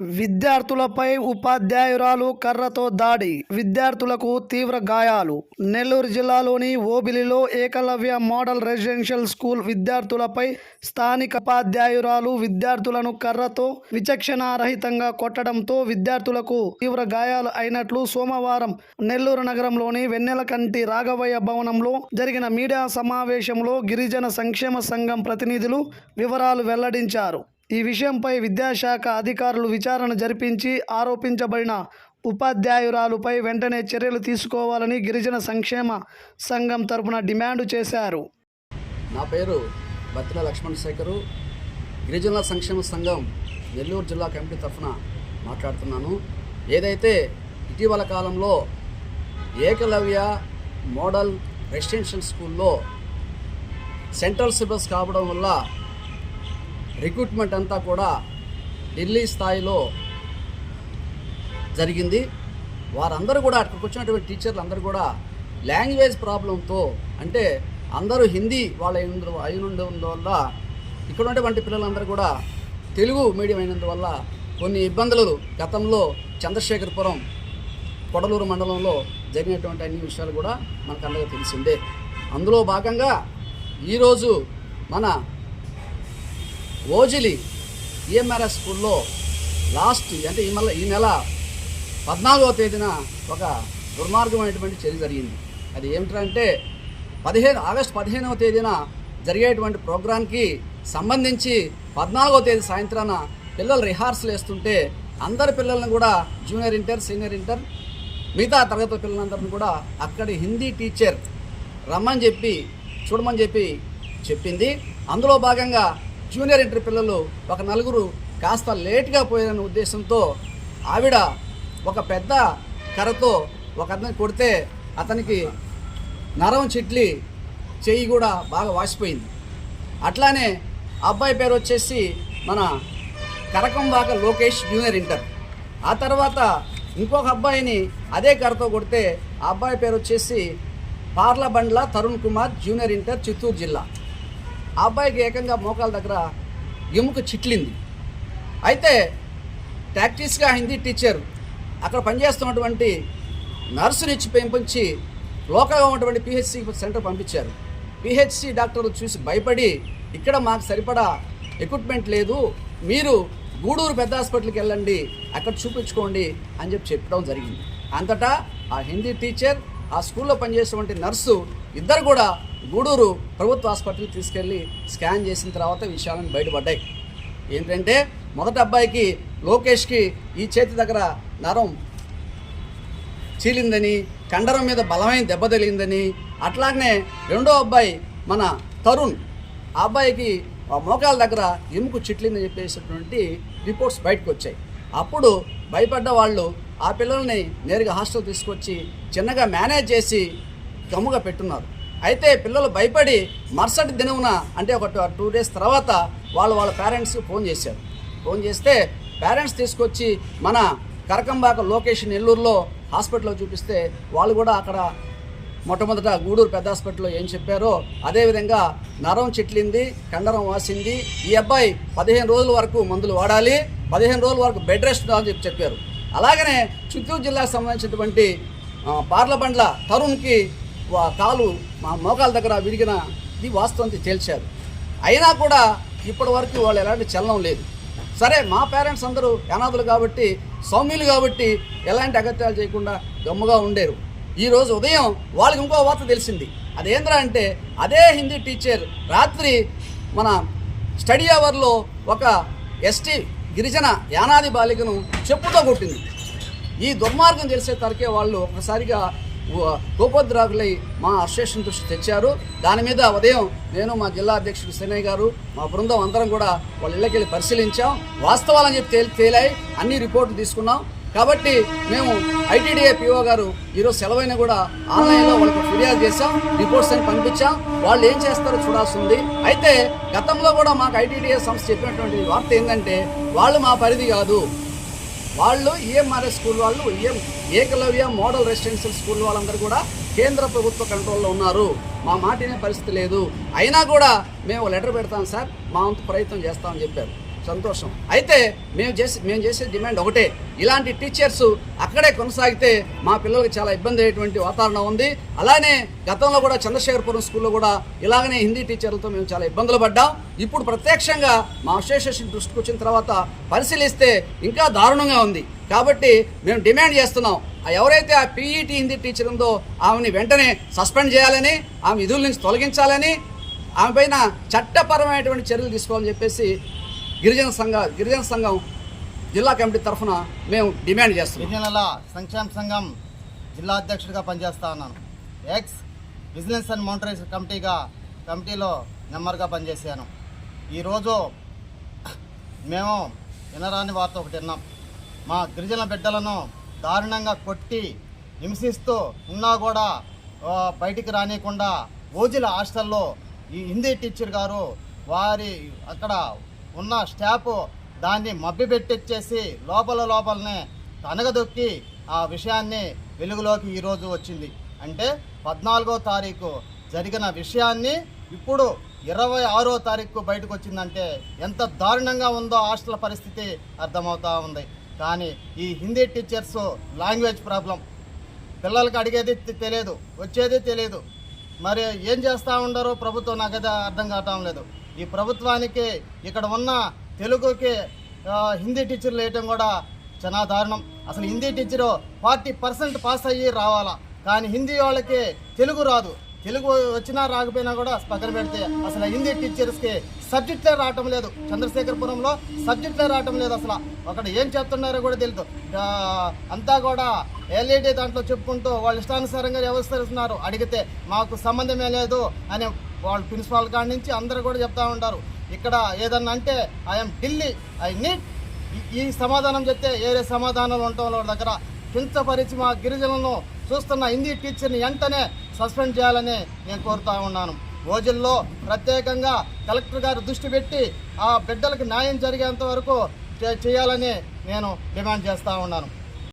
విద్యార్థులపై ఉపాధ్యాయురాలు కర్రతో దాడి విద్యార్థులకు తీవ్ర గాయాలు. నెల్లూరు జిల్లాలోని ఓబిలిలో ఏకలవ్య మోడల్ రెసిడెన్షియల్ స్కూల్ విద్యార్థులపై స్థానిక ఉపాధ్యాయురాలు విద్యార్థులను కర్రతో విచక్షణారహితంగా కొట్టడంతో విద్యార్థులకు తీవ్ర గాయాలు అయినట్లు సోమవారం నెల్లూరు నగరంలోని వెన్నెలకంటి రాఘవయ్య భవనంలో జరిగిన మీడియా సమావేశంలో గిరిజన సంక్షేమ సంఘం ప్రతినిధులు వివరాలు వెల్లడించారు. ఈ విషయంపై విద్యాశాఖ అధికారులు విచారణ జరిపించి ఆరోపించబడిన ఉపాధ్యాయురాలుపై వెంటనే చర్యలు తీసుకోవాలని గిరిజన సంక్షేమ సంఘం తరపున డిమాండ్ చేశారు. నా పేరు బత్తిన లక్ష్మణ్ శేఖరు. గిరిజనుల సంక్షేమ సంఘం నెల్లూరు జిల్లా కమిటీ తరఫున మాట్లాడుతున్నాను. ఏదైతే ఇటీవల కాలంలో ఏకలవ్య మోడల్ రెసిడెన్షియల్ స్కూల్లో సెంట్రల్ సిలబస్ కావడం వల్ల రిక్రూట్మెంట్ అంతా కూడా ఢిల్లీ స్థాయిలో జరిగింది. వారందరూ కూడా అక్కడికి వచ్చినటువంటి టీచర్లు అందరూ కూడా లాంగ్వేజ్ ప్రాబ్లంతో అంటే అందరూ హిందీ వాళ్ళ అయి వల్ల ఇక్కడ ఉన్నటువంటి పిల్లలందరూ కూడా తెలుగు మీడియం అయినందువల్ల కొన్ని ఇబ్బందులు గతంలో చంద్రశేఖరపురం కొడలూరు మండలంలో జరిగినటువంటి అన్ని విషయాలు కూడా మనకు అందరికీ తెలిసిందే. అందులో భాగంగా ఈరోజు మన ఓజిలి ఈఎంఆర్ఎస్ స్కూల్లో లాస్ట్ అంటే ఈ మళ్ళీ ఈ నెల పద్నాలుగవ తేదీన ఒక దుర్మార్గమైనటువంటి చర్య జరిగింది. అది ఏమిటంటే పదిహేను ఆగస్టు పదిహేనవ తేదీన జరిగేటువంటి ప్రోగ్రాంకి సంబంధించి పద్నాలుగవ తేదీ సాయంత్రాన పిల్లలు రిహార్సల్ వేస్తుంటే అందరి పిల్లలను కూడా జూనియర్ ఇంటర్ సీనియర్ ఇంటర్ మిగతా తరగతి పిల్లలందరిని కూడా అక్కడి హిందీ టీచర్ రమ్మని చెప్పి చూడమని చెప్పి చెప్పింది. అందులో భాగంగా జూనియర్ ఇంటర్ పిల్లలు ఒక నలుగురు కాస్త లేట్గా పోయారనే ఉద్దేశంతో ఆవిడ ఒక పెద్ద కర్రతో ఒక అతను కొడితే అతనికి నరం చిట్లి చెయ్యి కూడా బాగా వాసిపోయింది. అట్లానే అబ్బాయి పేరు వచ్చేసి మన కరకంబాక లోకేష్ జూనియర్ ఇంటర్. ఆ తర్వాత ఇంకొక అబ్బాయిని అదే కర్రతో కొడితే ఆ అబ్బాయి పేరు వచ్చేసి పార్లబండ్ల తరుణ్ కుమార్ జూనియర్ ఇంటర్ చిత్తూరు జిల్లా. ఆ అబ్బాయికి ఏకంగా మోకాల దగ్గర ఎముక చిట్లింది. అయితే ప్రాక్టీస్గా హిందీ టీచర్ అక్కడ పనిచేస్తున్నటువంటి నర్సుని ఇచ్చి పెంపించి లోకల్గా ఉన్నటువంటి పిహెచ్సి సెంటర్ పంపించారు. పిహెచ్సి డాక్టర్లు చూసి భయపడి ఇక్కడ మాకు సరిపడా ఎక్విప్మెంట్ లేదు మీరు గూడూరు పెద్ద హాస్పిటల్కి వెళ్ళండి అక్కడ చూపించుకోండి అని చెప్పి చెప్పడం జరిగింది. అంతటా ఆ హిందీ టీచర్ ఆ స్కూల్లో పనిచేసినటువంటి నర్సు ఇద్దరు కూడా గూడూరు ప్రభుత్వ హాస్పిటల్కి తీసుకెళ్ళి స్కాన్ చేసిన తర్వాత విషయాలను బయటపడ్డాయి. ఏంటంటే మొదటి అబ్బాయికి లోకేష్కి ఈ చేతి దగ్గర నరం చీలిందని కండరం మీద బలమైన దెబ్బ తగిలిందని అట్లాగనే రెండో అబ్బాయి మన తరుణ్ ఆ అబ్బాయికి ఆ మోకాల దగ్గర ఎముకు చిట్లిందని చెప్పేసినటువంటి రిపోర్ట్స్ బయటకు వచ్చాయి. అప్పుడు భయపడ్డ వాళ్ళు ఆ పిల్లల్ని నేరుగా హాస్టల్ తీసుకొచ్చి చిన్నగా మేనేజ్ చేసి గమ్ముగా పెట్టున్నారు. అయితే పిల్లలు భయపడి మరుసటి దినమున అంటే ఒక టూ డేస్ తర్వాత వాళ్ళు వాళ్ళ పేరెంట్స్కి ఫోన్ చేశారు. ఫోన్ చేస్తే పేరెంట్స్ తీసుకొచ్చి మన కరకంబాక లొకేషన్ నెల్లూరులో హాస్పిటల్లో చూపిస్తే వాళ్ళు కూడా అక్కడ మొట్టమొదట గూడూరు పెద్ద హాస్పిటల్లో ఏం చెప్పారో అదేవిధంగా నరం చిట్లింది కండరం వాసింది. ఈ అబ్బాయి పదిహేను రోజుల వరకు మందులు వాడాలి పదిహేను రోజుల వరకు బెడ్ రెస్ట్ అని చెప్పి చెప్పారు. అలాగనే చిత్తూరు జిల్లాకు సంబంధించినటువంటి ఆ, పార్లబండ్ల తరుణ్కి వా- కాలు మా మోకాల దగ్గర విరిగిన ఇది వాస్తవం తేల్చారు. అయినా కూడా ఇప్పటి వరకు వాళ్ళు ఎలాంటి చలనం లేదు. సరే మా పేరెంట్స్ అందరూ అనాథులు కాబట్టి సౌమ్యులు కాబట్టి ఎలాంటి అగత్యాలు చేయకుండా గమ్ముగా ఉండేరు. ఈరోజు ఉదయం వాళ్ళకి ఇంకో వార్త తెలిసింది. అదేంద్రా అంటే అదే హిందీ టీచర్ రాత్రి మన స్టడీ అవర్లో ఒక ఎస్టీ గిరిజన యానాది బాలికను చెప్పుతో కొట్టింది. ఈ దుర్మార్గం తెలిసే తరకే వాళ్ళు ఒకసారిగా ఉ- మా అసోసియేషన్ దృష్టి తెచ్చారు. దాని మీద ఉదయం నేను మా జిల్లా అధ్యక్షుడు శనయ్య గారు మా బృందం అందరం కూడా వాళ్ళ ఇళ్ళకెళ్ళి పరిశీలించాం. వాస్తవాలని చెప్పి తేలి తేలాయి అన్ని రిపోర్ట్లు తీసుకున్నాం. కాబట్టి మేము ఐటీడీఏ పిఓ గారు ఈరోజు సెలవైన కూడా ఆన్లైన్లో వాళ్ళకి ఫిర్యాదు చేశాం రిపోర్ట్స్ అని పంపించాం. వాళ్ళు ఏం చేస్తారో చూడాల్సింది అయితే గతంలో కూడా మాకు ఐటీడీఏ సంస్థ చెప్పినటువంటి వార్త ఏంటంటే వాళ్ళు మా పరిధి కాదు. వాళ్ళు ఈఎంఆర్ఎస్ స్కూల్ వాళ్ళు EM Eklavya model residential school వాళ్ళందరూ కూడా కేంద్ర ప్రభుత్వ కంట్రోల్లో ఉన్నారు. మా మాటినే పరిస్థితి లేదు. అయినా కూడా మేము లెటర్ పెడతాం సార్ మా వంతు ప్రయత్నం చేస్తామని చెప్పారు. సంతోషం. అయితే మేము చేసే మేము చేసే డిమాండ్ ఒకటే. ఇలాంటి టీచర్స్ అక్కడే కొనసాగితే మా పిల్లలకి చాలా ఇబ్బంది అయ్యేటువంటి వాతావరణం ఉంది. అలానే గతంలో కూడా చంద్రశేఖరపురం స్కూల్లో కూడా ఇలాగనే హిందీ టీచర్లతో మేము చాలా ఇబ్బందులు పడ్డాం. ఇప్పుడు ప్రత్యక్షంగా మా అసోసియేషన్ దృష్టికి వచ్చిన తర్వాత పరిశీలిస్తే ఇంకా దారుణంగా ఉంది. కాబట్టి మేము డిమాండ్ చేస్తున్నాం. ఎవరైతే ఆ పీఈటీ హిందీ టీచర్ ఉందో ఆమెని వెంటనే సస్పెండ్ చేయాలని ఆమె విధుల నుంచి తొలగించాలని ఆమె పైన చట్టపరమైనటువంటి చర్యలు తీసుకోవాలని చెప్పేసి గిరిజన సంఘ గిరిజన సంఘం జిల్లా కమిటీ తరఫున మేము డిమాండ్ చేస్తున్నాం. గిరిజనుల సంక్షేమ సంఘం జిల్లా అధ్యక్షుడిగా పనిచేస్తా ఉన్నాను. ఎక్స్ బిజినెస్ అండ్ మౌంటరీస్ కమిటీగా కమిటీలో నెంబర్గా పనిచేశాను. ఈరోజు మేము వినరాని వార్త ఒకటి విన్నాం. మా గిరిజన బిడ్డలను దారుణంగా కొట్టి హింసిస్తూ ఉన్నా కూడా బయటికి రానియకుండా ఓజిల హాస్టల్లో ఈ హిందీ టీచర్ గారు వారి అక్కడ ఉన్న స్టాఫ్ దాన్ని మభ్యపెట్టించేసి లోపల లోపలనే తనగదొక్కి ఆ విషయాన్ని వెలుగులోకి ఈరోజు వచ్చింది. అంటే పద్నాలుగో తారీఖు జరిగిన విషయాన్ని ఇప్పుడు ఇరవై ఆరో తారీఖు బయటకు వచ్చిందంటే ఎంత దారుణంగా ఉందో హాస్టల్ పరిస్థితి అర్థమవుతూ ఉంది. కానీ ఈ హిందీ టీచర్స్ లాంగ్వేజ్ ప్రాబ్లం. పిల్లలకి అడిగేది తెలియదు వచ్చేది తెలియదు మరి ఏం చేస్తూ ఉండరు ప్రభుత్వం నాకైతే అర్థం కావటం లేదు. ఈ ప్రభుత్వానికి ఇక్కడ ఉన్న తెలుగుకి హిందీ టీచర్లు వేయటం కూడా చాలా దారుణం. అసలు Hindi teacher forty percent pass అయ్యి రావాలా? కానీ హిందీ వాళ్ళకి తెలుగు రాదు. తెలుగు వచ్చినా రాకపోయినా కూడా పక్కన పెడితే అసలు హిందీ టీచర్స్కి సబ్జెక్టులే రావటం లేదు. చంద్రశేఖరపురంలో సబ్జెక్టులే రావటం లేదు అసలు. అక్కడ ఏం చెప్తున్నారో కూడా తెలియదు అంతా కూడా ఎల్ఈడి దాంట్లో చెప్పుకుంటూ వాళ్ళు ఇష్టానుసారంగా వ్యవహరిస్తున్నారు. అడిగితే మాకు సంబంధమే లేదు అని వాళ్ళు ప్రిన్సిపాల్ కాడి నుంచి అందరూ కూడా చెప్తా ఉంటారు. ఇక్కడ ఏదన్నా అంటే ఐఎమ్ ఢిల్లీ ఐ నీడ్ ఈ సమాధానం చెప్తే ఏరే సమాధానాలు ఉండటం వాళ్ళ దగ్గర. కించపరిచి మా గిరిజనులను చూస్తున్న హిందీ టీచర్ని వెంటనే సస్పెండ్ చేయాలని నేను కోరుతా ఉన్నాను. రోజుల్లో ప్రత్యేకంగా కలెక్టర్ గారు దృష్టి పెట్టి ఆ బిడ్డలకు న్యాయం జరిగేంత వరకు చే- చేయాలని నేను డిమాండ్ చేస్తూ ఉన్నాను.